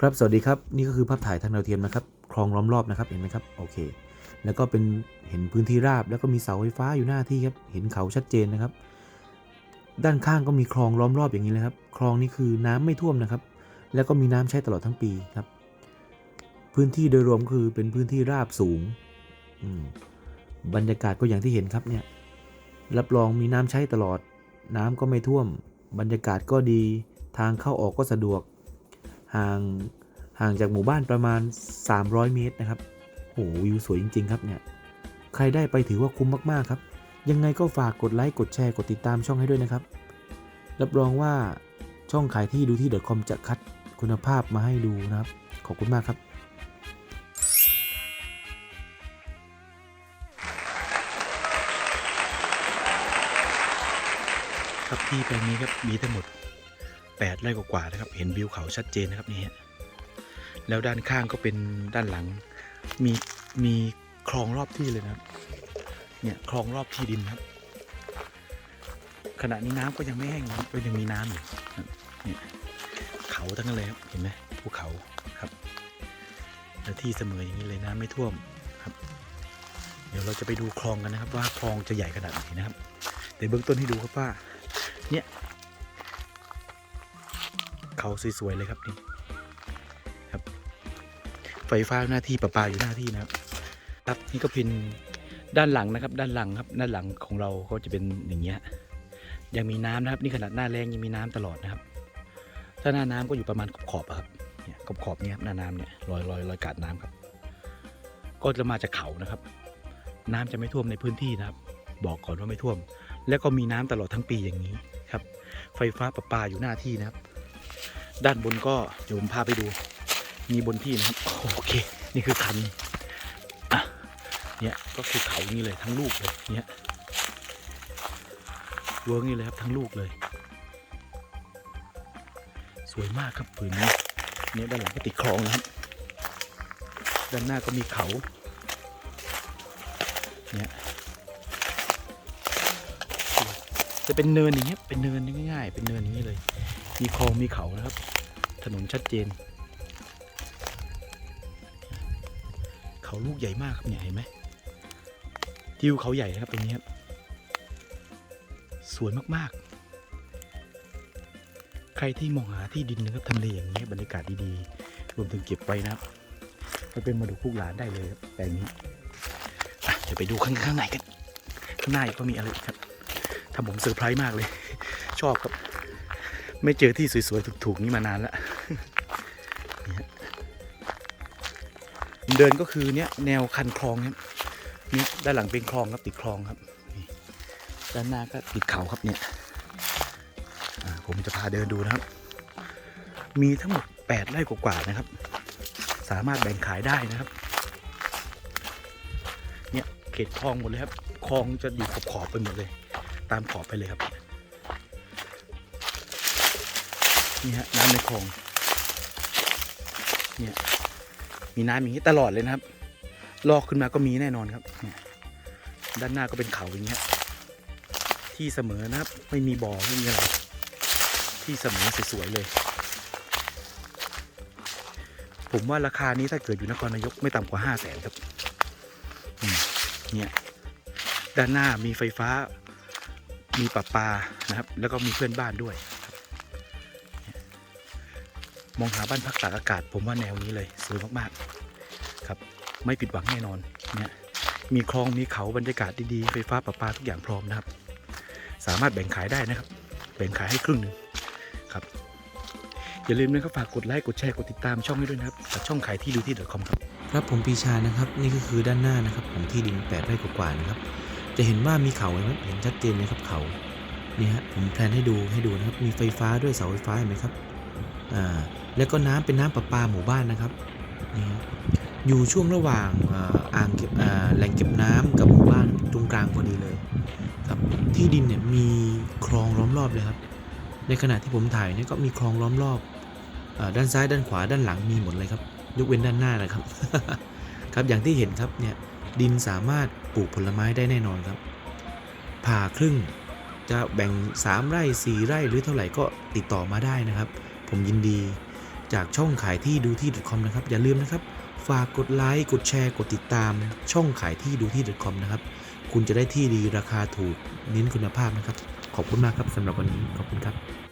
ครับสวัสดีครับนี่ก็คือภาพถ่ายทางดาวเทียมนะครับคลองล้อมรอบนะครับเห็นไหมครับโอเค แล้วก็เป็นเห็นพื้นที่ราบ แล้วก็มีเสาไฟฟ้าอยู่หน้าที่ครับเห็นเขาชัดเจนนะครับ ด้านข้างก็มีคลองล้อมรอบอย่างนี้เลยครับคลองนี้คือน้ำไม่ท่วมนะครับ แล้วก็มีน้ำใช้ตลอดทั้งปีครับ พื้นที่โดยรวมคือเป็นพื้นที่ราบสูงอืมบรรยากาศก็อย่างที่เห็นครับเนี่ยรับรองมีน้ำใช้ตลอด น้ำก็ไม่ท่วม บรรยากาศก็ดี ทางเข้าออกก็สะดวก ห่างห่างจากหมู่บ้านประมาณ 300 เมตรนะครับโอ้โหวิวสวยจริง ๆ ครับเนี่ย ใครได้ไปถือว่าคุ้มมากๆครับ ยังไงก็ฝากกดไลค์ กดแชร์ กดติดตามช่องให้ด้วยนะครับ รับรองว่าช่องขายที่ดูที่ .com จะคัดคุณภาพมาให้ดูนะครับ ขอบคุณมากครับครับที่แปลงนี้ครับมีทั้งหมด 8ไร่กว่าๆนะครับ เห็นวิวเขาชัดเจนนะครับนี่ฮะแล้วด้านข้างก็เป็นด้านหลัง มีมีคลองรอบที่เลยนะครับ เนี่ยคลองรอบที่ดินครับ ขณะนี้น้ำก็ยังไม่แห้งนะก็ยังมีน้ำอยู่เนี่ยเขาทั้งนั้นเลยครับเห็นไหมภูเขาครับและที่เสมออย่างนี้เลยน้ำไม่ท่วมครับ เดี๋ยวเราจะไปดูคลองกันนะครับ ว่าคลองจะใหญ่ขนาดไหนนะครับแต่เบื้องต้นให้ดูครับว่าเนี่ย เขาสวยๆเลยครับนี่ครับ ไฟฟ้าหน้าที่ประปาอยู่หน้าที่นะครับ ครับนี่ก็เป็นด้านหลังนะครับ ด้านหลังครับ ด้านหลังของเราก็จะเป็นอย่างเงี้ยยังมีน้ำนะครับ นี่ขนาดหน้าแรงยังมีน้ำตลอดนะครับ ถ้าหน้าน้ำก็อยู่ประมาณขอบๆอะครับเนี่ยขอบขอบเนี่ยครับหน้าน้ำเนี่ยลอยลอยลอยกาดน้ำครับ ก็จะมาจากเขานะครับ น้ำจะไม่ท่วมในพื้นที่นะครับ บอกก่อนว่าไม่ท่วม แล้วก็มีน้ำตลอดทั้งปีอย่างนี้ครับ ไฟฟ้าประปาอยู่หน้าที่นะครับ ด้านบนก็เดี๋ยวผมพาไปดู มีบนที่นะครับ โอเค นี่คือคันอะเนี่ยก็คือเขานี่เลยทั้งลูกเลยเนี่ยเวิร์กนี่เลยครับทั้งลูกเลย สวยมากครับผืนนี้เนี่ยด้านหลังก็ติดคลองนะครับด้านหน้าก็มีเขาเนี่ยจะเป็นเนินอย่างเงี้ยเป็นเนินง่ายๆเป็นเนินอย่างนี้เลย มีคลองมีเขานะครับ ถนนชัดเจน เขาลูกใหญ่มากครับเนี่ยเห็นไหมทิวเขาใหญ่นะครับตรงนี้ครับสวยมากๆ ใครที่มองหาที่ดินนะครับทำเลอย่างนี้บรรยากาศดีๆรวมถึงเก็บไว้นะครับไปเป็นมาดูลูกหลานได้เลยครับแปลงนี้อะเดี๋ยวไปดูข้างข้างในกัน ข้างหน้าก็มีอะไรครับทำผมเซอร์ไพรส์มากเลย ชอบครับ ไม่เจอที่สวยๆถูกๆนี้มานานแล้วเดินก็คือเนี้ยแนวคันคลองครับนี่ด้านหลังเป็นคลองครับติดคลองครับด้านหน้าก็ติดเขาครับเนี่ยผมจะพาเดินดูนะครับ มีทั้งหมด8ไร่กว่าๆนะครับ สามารถแบ่งขายได้นะครับ เนี่ยเขตคลองหมดเลยครับคลองจะอยู่ขอบๆไปหมดเลย ตามขอบไปเลยครับ นี่ฮะน้ำในคลองเนี่ยมีน้ำอย่างนี้ตลอดเลยนะครับ ลอกขึ้นมาก็มีแน่นอนครับเนี่ยด้านหน้าก็เป็นเขาอย่างเงี้ยที่เสมอนะครับ ไม่มีบ่อไม่มีอะไรที่เสมอสวยๆเลย ผมว่าราคานี้ถ้าเกิดอยู่นครนายกไม่ต่ำกว่าห้าแสนครับเนี่ยด้านหน้ามีไฟฟ้ามีประปลานะครับ แล้วก็มีเพื่อนบ้านด้วย มองหาบ้านพักตากอากาศ ผมว่าแนวนี้เลยสวยมากๆครับ ไม่ผิดหวังแน่นอนเนี่ยมีคลองมีเขาบรรยากาศดีๆไฟฟ้าประปาทุกอย่างพร้อมนะครับ สามารถแบ่งขายได้นะครับ แบ่งขายให้ครึ่งหนึ่งครับ อย่าลืมนะครับฝากกดไลค์กดแชร์กดติดตามช่องให้ด้วยนะครับกับช่องขายที่ดูที่ .com ครับครับผมปีชานะครับ นี่ก็คือด้านหน้านะครับของที่ดิน8ไร่กว่าๆนะครับ จะเห็นว่ามีเขาเห็นไหมเห็นชัดเจนเลยครับเขานี่ฮะผมแพลนให้ดูให้ดูนะครับ มีไฟฟ้าด้วยเสาไฟฟ้าเห็นไหมครับอ่า แล้วก็น้ำเป็นน้ำประปาหมู่บ้านนะครับนี่อยู่ช่วงระหว่างอ่างเก็บแหล่งเก็บน้ำกับหมู่บ้านตรงกลางพอดีเลยครับที่ดินเนี่ยมีคลองล้อมรอบเลยครับ ในขณะที่ผมถ่ายเนี่ยก็มีคลองล้อมรอบอด้านซ้ายด้านขวาด้านหลังมีหมดเลยครับยกเว้นด้านหน้านะครับครับอย่างที่เห็นครับเนี่ยดินสามารถปลูกผลไม้ได้แน่นอนครับ ผ่าครึ่งจะแบ่ง 3 ไร่ 4 ไร่หรือเท่าไหร่ก็ติดต่อมาได้นะครับ ผมยินดี จากช่องขายที่ดูที่ .com นะครับ อย่าลืมนะครับ ฝากกดไลค์ กดแชร์ กดติดตาม ช่องขายที่ดูที่ .com นะครับ คุณจะได้ที่ดีราคาถูกเน้นคุณภาพนะครับ ขอบคุณมากครับสำหรับวันนี้ ขอบคุณครับ